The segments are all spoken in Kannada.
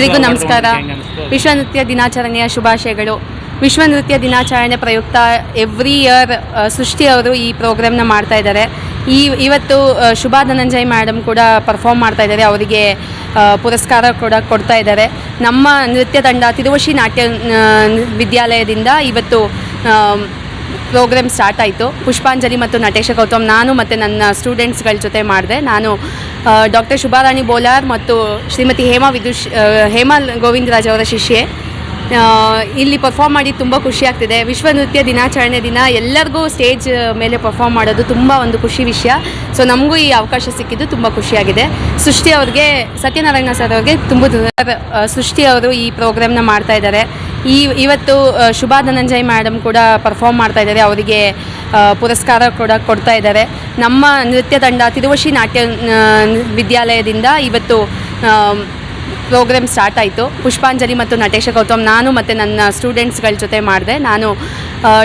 ಎಲ್ರಿಗೂ ನಮಸ್ಕಾರ. ವಿಶ್ವ ನೃತ್ಯ ದಿನಾಚರಣೆಯ ಶುಭಾಶಯಗಳು. ವಿಶ್ವ ನೃತ್ಯ ದಿನಾಚರಣೆ ಪ್ರಯುಕ್ತ ಎವ್ರಿ ಇಯರ್ ಸೃಷ್ಟಿ ಅವರು ಈ ಪ್ರೋಗ್ರಾಮ್ನ ಮಾಡ್ತಾ ಇದ್ದಾರೆ. ಈ ಇವತ್ತು ಶುಭಾ ಧನಂಜಯ್ ಮೇಡಮ್ ಕೂಡ ಪರ್ಫಾರ್ಮ್ ಮಾಡ್ತಾ ಇದ್ದಾರೆ. ಅವರಿಗೆ ಪುರಸ್ಕಾರ ಕೂಡ ಕೊಡ್ತಾ ಇದ್ದಾರೆ. ನಮ್ಮ ನೃತ್ಯ ತಂಡ ತಿರುವಶಿ ನಾಟ್ಯ ವಿದ್ಯಾಲಯದಿಂದ ಇವತ್ತು ಪ್ರೋಗ್ರಾಮ್ ಸ್ಟಾರ್ಟ್ ಆಯಿತು. ಪುಷ್ಪಾಂಜಲಿ ಮತ್ತು ನಟೇಶ ಗೌತಮ್ ನಾನು ಮತ್ತು ನನ್ನ ಸ್ಟೂಡೆಂಟ್ಸ್ಗಳ ಜೊತೆ ಮಾಡಿದೆ. ನಾನು ಡಾಕ್ಟರ್ ಶುಭಾರಾಣಿ ಬೋಲಾರ್ ಮತ್ತು ಶ್ರೀಮತಿ ಹೇಮಾ ವಿದುಷ್ ಹೇಮಾ ಗೋವಿಂದರಾಜ್ ಅವರ ಶಿಷ್ಯೆ. ಇಲ್ಲಿ ಪರ್ಫಾರ್ಮ್ ಮಾಡಿ ತುಂಬ ಖುಷಿ ಆಗ್ತಿದೆ. ವಿಶ್ವ ನೃತ್ಯ ದಿನಾಚರಣೆ ದಿನ ಎಲ್ಲರಿಗೂ ಸ್ಟೇಜ್ ಮೇಲೆ ಪರ್ಫಾರ್ಮ್ ಮಾಡೋದು ತುಂಬ ಒಂದು ಖುಷಿ ವಿಷಯ. ಸೊ ನಮಗೂ ಈ ಅವಕಾಶ ಸಿಕ್ಕಿದ್ದು ತುಂಬ ಖುಷಿಯಾಗಿದೆ. ಸೃಷ್ಟಿ ಅವ್ರಿಗೆ ಸತ್ಯನಾರಾಯಣ ಸರ್ ಅವ್ರಿಗೆ ತುಂಬ ಸೃಷ್ಟಿ ಅವರು ಈ ಪ್ರೋಗ್ರಾಮ್ನ ಮಾಡ್ತಾ ಇದ್ದಾರೆ. ಈ ಇವತ್ತು ಶುಭಾ ಧನಂಜಯ್ ಮೇಡಮ್ ಕೂಡ ಪರ್ಫಾರ್ಮ್ ಮಾಡ್ತಾ ಇದ್ದಾರೆ. ಅವರಿಗೆ ಪುರಸ್ಕಾರ ಕೂಡ ಕೊಡ್ತಾ ಇದ್ದಾರೆ. ನಮ್ಮ ನೃತ್ಯ ತಂಡ ತಿರುವಶಿ ನಾಟ್ಯ ವಿದ್ಯಾಲಯದಿಂದ ಇವತ್ತು ಪ್ರೋಗ್ರಾಮ್ ಸ್ಟಾರ್ಟ್ ಆಯಿತು. ಪುಷ್ಪಾಂಜಲಿ ಮತ್ತು ನಟೇಶ ಗೌತಮ್, ನಾನು ಮತ್ತು ನನ್ನ ಸ್ಟೂಡೆಂಟ್ಸ್ಗಳ ಜೊತೆ ಮಾಡಿದೆ. ನಾನು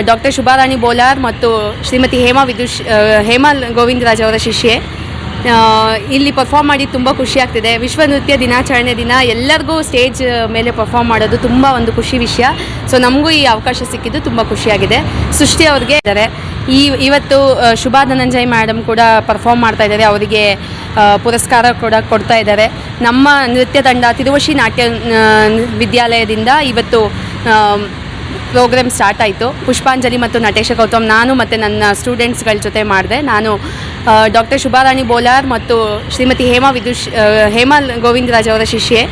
ಡಾಕ್ಟರ್ ಶುಭಾರಾಣಿ ಬೋಲಾರ್ ಮತ್ತು ಶ್ರೀಮತಿ ಹೇಮಾ ವಿದುಷ್ ಹೇಮಾ ಗೋವಿಂದರಾಜ್ ಅವರ ಶಿಷ್ಯೆ. ಇಲ್ಲಿ ಪರ್ಫಾರ್ಮ್ ಮಾಡಿ ತುಂಬ ಖುಷಿ ಆಗ್ತಿದೆ. ವಿಶ್ವ ನೃತ್ಯ ದಿನಾಚರಣೆ ದಿನ ಎಲ್ಲರಿಗೂ ಸ್ಟೇಜ್ ಮೇಲೆ ಪರ್ಫಾರ್ಮ್ ಮಾಡೋದು ತುಂಬ ಒಂದು ಖುಷಿ ವಿಷಯ. ಸೊ ನಮಗೂ ಈ ಅವಕಾಶ ಸಿಕ್ಕಿದ್ದು ತುಂಬ ಖುಷಿಯಾಗಿದೆ ಸೃಷ್ಟಿ ಅವ್ರಿಗೆ ಇದ್ದಾರೆ. ಈ, ಇವತ್ತು ಶುಭಾ ಧನಂಜಯ್ ಮೇಡಮ್ ಕೂಡ ಪರ್ಫಾರ್ಮ್ ಮಾಡ್ತಾ ಇದ್ದಾರೆ. ಅವರಿಗೆ ಪುರಸ್ಕಾರ ಕೂಡ ಕೊಡ್ತಾ ಇದ್ದಾರೆ. ನಮ್ಮ ನೃತ್ಯ ತಂಡ ತಿರುವಶಿ ನಾಟ್ಯ ವಿದ್ಯಾಲಯದಿಂದ ಇವತ್ತು ಪ್ರೋಗ್ರಾಮ್ ಸ್ಟಾರ್ಟ್ ಆಯಿತು. ಪುಷ್ಪಾಂಜಲಿ ಮತ್ತು ನಟೇಶ ಗೌತಮ್, ನಾನು ಮತ್ತು ನನ್ನ ಸ್ಟೂಡೆಂಟ್ಸ್ಗಳ ಜೊತೆ ಮಾಡಿದೆ. ನಾನು ಡಾಕ್ಟರ್ ಶುಭಾರಾಣಿ ಬೋಲಾರ್ ಮತ್ತು ಶ್ರೀಮತಿ ಹೇಮಾ ವಿದುಷ್ ಹೇಮಾ ಗೋವಿಂದರಾಜ್ ಅವರ ಶಿಷ್ಯೆ.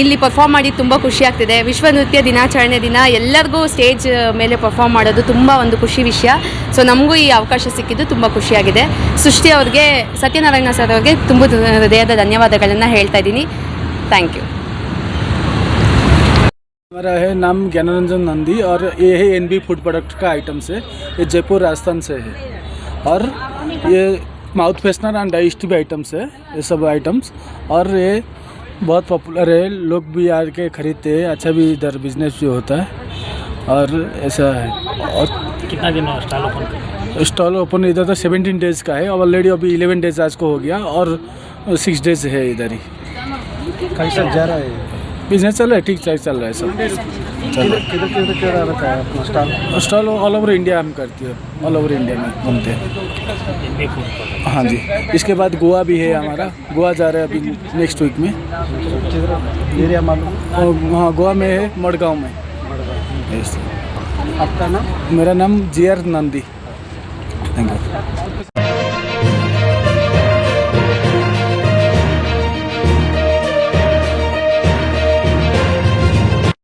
ಇಲ್ಲಿ ಪರ್ಫಾರ್ಮ್ ಮಾಡಿ ತುಂಬ ಖುಷಿ ಆಗ್ತಿದೆ. ವಿಶ್ವ ನೃತ್ಯ ದಿನಾಚರಣೆ ದಿನ ಎಲ್ಲರಿಗೂ ಸ್ಟೇಜ್ ಮೇಲೆ ಪರ್ಫಾರ್ಮ್ ಮಾಡೋದು ತುಂಬ ಒಂದು ಖುಷಿ ವಿಷಯ. ಸೊ ನಮಗೂ ಈ ಅವಕಾಶ ಸಿಕ್ಕಿದ್ದು ತುಂಬ ಖುಷಿಯಾಗಿದೆ ಸೃಷ್ಟಿ ಅವ್ರಿಗೆ, ಸತ್ಯನಾರಾಯಣ ಸರ್ ಅವ್ರಿಗೆ ತುಂಬ ಹೃದಯದ ಧನ್ಯವಾದಗಳನ್ನು ಹೇಳ್ತಾ ಇದ್ದೀನಿ. ಥ್ಯಾಂಕ್ ಯು हमारा है नाम ज्ञानरंजन नंदी और ये है एन बी फ़ूड प्रोडक्ट का आइटम से ये जयपुर राजस्थान से है। और ये mouth freshener and digestive items है ये सब आइटम्स और ये बहुत पॉपुलर है लोग भी आके खरीदते हैं अच्छा भी इधर बिज़नेस भी होता है। और ऐसा है। और कितना दिन स्टॉल ओपन स्टॉल ओपन इधर तो सेवेंटीन डेज़ का है ऑलरेडी अभी इलेवन डेज़ आज को हो गया और सिक्स डेज़ है इधर ही। कैसा जा रहा है? बिज़नेस चल रहा है ठीक ठाक चल रहा है सब। स्टॉल ऑल ओवर इंडिया हम करते हैं ऑल ओवर इंडिया में घूमते हैं। हाँ जी। इसके बाद गोवा भी है हमारा। गोवा जा रहे हैं अभी नेक्स्ट वीक में। एरिया मालूम? हाँ गोवा में है मडगांव में। आपका नाम? मेरा नाम G R Nandi thank you